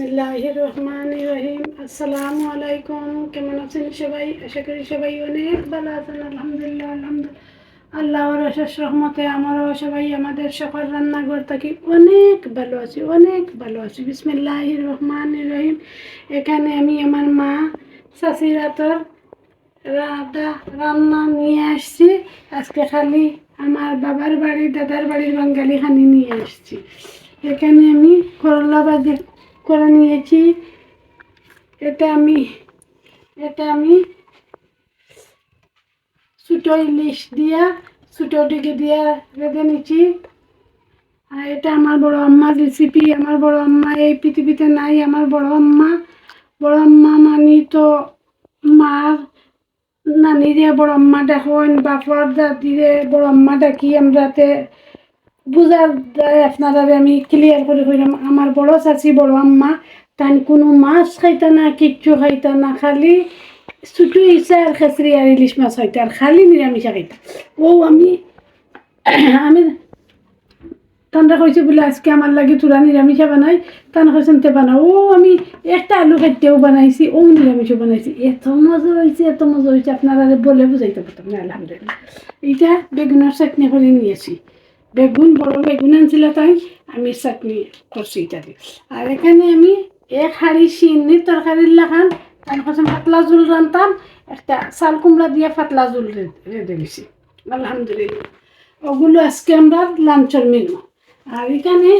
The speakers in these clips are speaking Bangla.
বিসমিল্লাহ রহমান রহিম আসসালামু আলাইকুম কেমন আছেন সবাই? আশা করি সবাই অনেক ভালো আছেন। আলহামদুলিল্লাহ আলহামদুলিল্লাহ। আল্লাহর অশেষ রহমতে আমারও সবাই আমাদের সকল রান্নাঘর থাকি অনেক ভালো আছি, অনেক ভালো আছি। বিসমিল্লাহ রহমান রহিম এখানে আমি আমার মা শাশিরাতর রাধা রান্না নিয়ে আসছি। আজকে খালি আমার বাবার বাড়ি, দাদার বাড়ির বাঙালি খানি নিয়ে আসছি। এখানে আমি করলা ভাজি করে নিয়েছি। এটা আমি এটা আমি ছোটো ইলিশ দিয়া ছোটো ডিগে দিয়া রেঁধে নিচ্ছি আর এটা আমার বড় আম্মার রেসিপি আমার বড় আম্মা এই পৃথিবীতে নাই, আমার বড় আম্মা। বড় আম্মা মানি তো মার নানিরে বড় আম্মা ডাকেন বাপার দাদিরে বড় আম্মা ডাকি আমরাতে বুঝার দ্বারা আপনারা আমি ক্লিয়ার করে কইলাম, আমার বড় চাচি, বড় আম্মা তাই কোনো মাছ খাইতা না, কিচ্ছু খাইতা না, খালি ছুটু ইচ্ছা আর খেসরি আর ইলিশ মাছ খাইতা, আর খালি নিরামিষা খাইতা। ও, আমি আমি তানরা কইছে বলে, আজকে আমার লাগে তোরা নিরামিষা বানাই, তান কইছেন তে বানাও। ও, আমি একটা আলু খাইতেও বানাইছি, ও নিরামিষও বানাইছি। এত মজা হয়েছে এত মজা হয়েছে আপনারা বলে বুঝাইতে পারতাম না, আলহামদুলিল্লাহ। এইটা বেগুনের চাটনি করে নিয়েছি। বেগুন, বড় বেগুন আনছিল তাই আমি চাটনি করছি দিয়ে। আর এখানে আমি এক হাঁড়ি চিনি তরকারির লাগান তার পাতলা জোল রান্তাম, একটা চাল কুমড়া দিয়ে পাতলা জোল রেঁধে গেছি আলহামদুলিল্লাহ। ওগুলো আজকে আমরা লাঞ্চের মেনু আর এখানে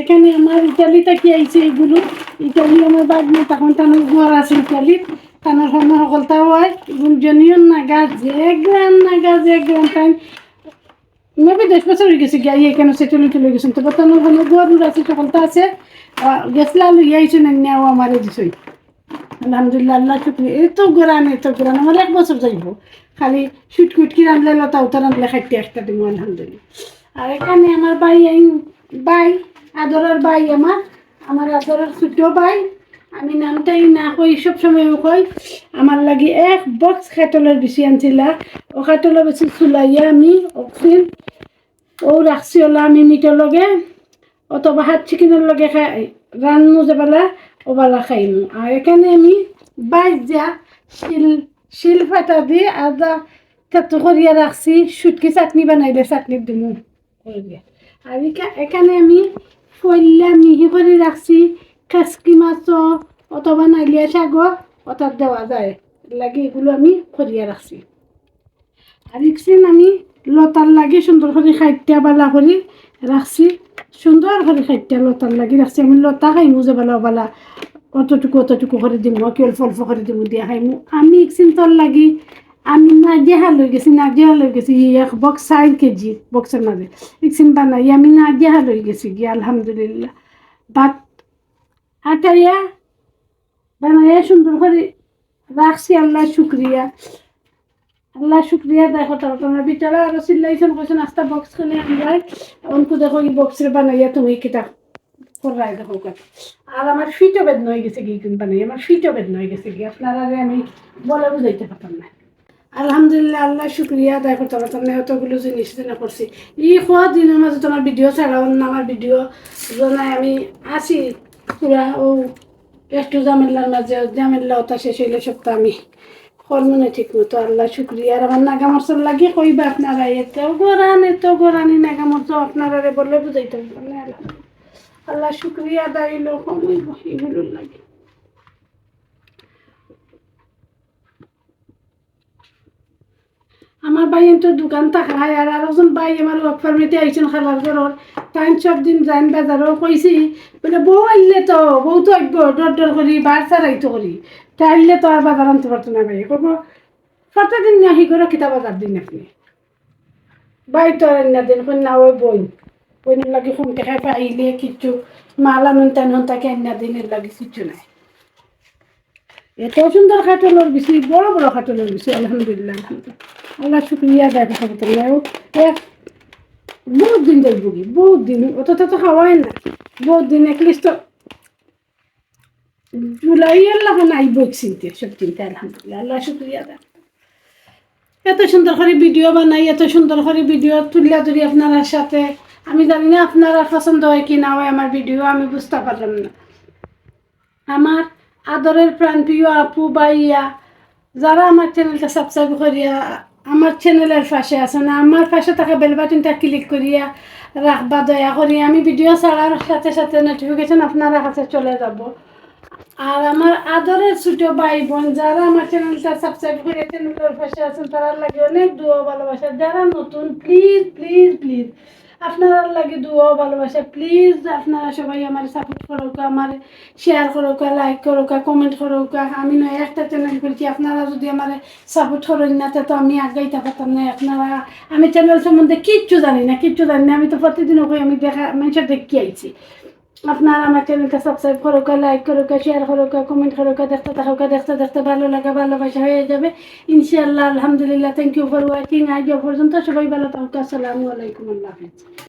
এখানে আমার ইটালি থেকে আইছে এগুলো? ইটালি আমার বাগনি তখন তানোর ঘর আছে ইটালি তানোর সময় সকলতা হয় জনিয়ন নাগা যে গ্রান নাগা যে গ্রান তাই। মেবি দশ বছর হয়ে গেছে, গিয়া এখানে সে চলে চলে গেছেন তো বর্তমানে ওখানে গোয়ার আছে সকলতা আছে। গেছলা লইয়া আইছে, না নেওয়া আমার দিছই আলহামদুলিল্লাহ, আল্লাহ শুক্রিয়া। এত গোরান এত গোরান আমার এক বছর যাইব। খালি শুট কুটকি রাঁধলে, লতা উতা রাঁধলে, খাইতে একটা দিব আলহামদুলিল্লাহ। আর এখানে আমার বাই আইন বাই আদরের ভাই আমার। আমার আদরের ছোট ভাই। আমি নামটাই না কই, সব সময় কই। আমার লাগি এক বক্স খাটলের বেশি আনছিলা। ও খাটলের বেশি চুলাইয়া আমি অক্সিন ও রাখছি ওলা আমি মিটর লগে, অথবা হাত চিকেনের লগে খাই, রান্নু যাবেলা ওবেলা খাইমু। আর এখানে আমি বাইর যা শিল শিল ফাটা দিয়ে আদা তেতো করিয়া রাখছি সুটকি চাটনি বানাইলে চাটনি দিমু আর এখা- এখানে আমি ফইলা মিহি করে রাখছি খাসকি মাছও, অথবা নাইলিয়া শাগও অতার দেওয়া যায়। লাগে এগুলো আমি করিয়া রাখছি। আর আমি লতার লাগে সুন্দর করে খাইটা বালা করে, রাখছি। সুন্দর করে খাইটা লতার লাগি, রাখছি। আমি লতা খাইমু যে বালা বালা অতটুকু অতটুকু করে দিমু কি অল্প অল্প করে দিমু, দিয়া খাইমু। আমি ইকসিন তোর লাগি, আমি না নাজিয়া লৈ গেছি নাজিয়া লৈ গেছি এক বক্স চার কেজি, বক্সের মাঝে। ইকসিন বানাই, আমি না নাজিয়া লৈ গেছি গিয়া, আলহামদুলিল্লাহ। ভাত আটাইয়া বানাইয়া সুন্দর করে রাখছি, আল্লাহ শুক্রিয়া। আল্লাহ শুক্রিয়া, দেখো তোমার বিচারা আরও চিল্লাইছেন কইছেন, আস্তা বক্স খানে আনবাই। অনকু দেখো এই বক্সের বানাইয়া তুমি কিতা করাই দেখো আর আমার ফিটও বেদন হয়ে গেছে কি কিন্তু বানাই আমার ফিটও বেদন হয়ে গেছে কি আপনারা আমি বলে বুঝাইতে পারতাম না। আলহামদুলিল্লাহ, আল্লাহ শুক্রিয়া আদায় করতে পারতাম না এতগুলো জিনিস না করছি। ই খোয়া দিনের মাঝে তোমার ভিডিও ছাড়াও না আমার ভিডিও জানাই আমি আছি। পুরা ও একটু জামেল্লার মাঝে জামেল্লা ওটা শেষ হইলে সপ্তাহ আমি কর্মনে ঠিক মতো, আল্লাহ শুক্রিয়া। আর আমার নাগামরচর লাগে কইবা আপনারা এতেও গোরান এত গোরানি নাগামরচ আপনারা বললে বুঝাইতে পারতাম না আল্লাহ শুক্রিয়া হইলেও কমইব লাগে। আমার ভাই তো দোকান থাকায় আর আরেকজন ভাই আমার ওয়ার্ক পারমিটে আইছেন খালার ঘরের তাই সব দিন যাইন বাজারও কইছি, বলে বউ তো বউ তো আইব ডর ডর করি বার চার আইতো করি তা আইলে তো আর বাজার আনতে পারতো না ভাই কব প্রত্যেকদিন আহি করে কিতা বাজার দিন আপনি। ভাই তো না দিন, কন্যা ওই বই বইনের লাগে শুনতে খাই আইলে কিচ্ছু। মাল আনুন তেন তাকে আন্না দিনের লাগে কিচ্ছু নাই। এত সুন্দর খাটলের বেশি বড় বড় খাটলের বেশি আলহামদুলিল্লাহ আল্লাহ শুক্রিয়া দেখো করতে এক বহুত দিন যাইব কি বহুত দিন। অত তো খাওয়াই না বহুত দিন একলিস্ট জুলাই আল্লাহ আইব চিনতে সব চিনতে আলহামদুলিল্লাহ, আল্লাহ শুক্রিয়া দেখ এত সুন্দর করে ভিডিও বানাই, এত সুন্দর করে ভিডিও তুলিয়া তুলি আপনার সাথে, আমি জানি না আপনারা পছন্দ হয় কি না হয় আমার ভিডিও আমি বুঝতে পারলাম না। আমার আদরের প্রাণপ্রিয় আপু বাইয়া যারা আমার চ্যানেলটা সাবস্ক্রাইব করিয়া, আমার চ্যানেলের পাশে আছেন, আমার পাশে থাকা বেল বাটনটা ক্লিক করিয়া রাখবা, দয়া করি আমি ভিডিও ছাড়ার সাথে সাথে নোটিফিকেশন আপনারা কাছে চলে যাব। আর আমার আদরের ছোট ভাই বোন যারা আমার চ্যানেলটা সাবস্ক্রাইব করে চ্যানেলের পাশে আছেন তারা লাগে অনেক দুয়া ভালোবাসা। যারা নতুন প্লিজ প্লিজ প্লিজ আপনারা লাগে দুয়া ভালোবাসা। প্লিজ আপনারা সবাই আমার সাপোর্ট করুক, আমার শেয়ার করুক লাইক করুক কমেন্ট করুক। আমি নয়, একটা চ্যানেল করছি আপনারা যদি আমার সাপোর্ট করেন না, তো আমি আগাইতে পারতাম না। আপনারা, আমি চ্যানেল সম্বন্ধে কিচ্ছু জানি না, কিচ্ছু জানি না। আমি তো প্রতিদিন ওকে আমি দেখা, মানুষের দেখি আইছি। আপনারা আমার চ্যানেলটা সাবস্ক্রাইব করো লাইক করো শেয়ার করো কমেন্ট করো দেখতে থাকো দেখতে দেখতে ভালো লাগা, ভালোবাসা হয়ে যাবে। ইনশাআল্লাহ, আলহামদুলিল্লাহ থ্যাংক ইউ ফর ওয়াচিং আজ পর্যন্ত সবাই ভালো থাকো, আসসালামু আলাইকুম, আল্লাহ হাফিজ।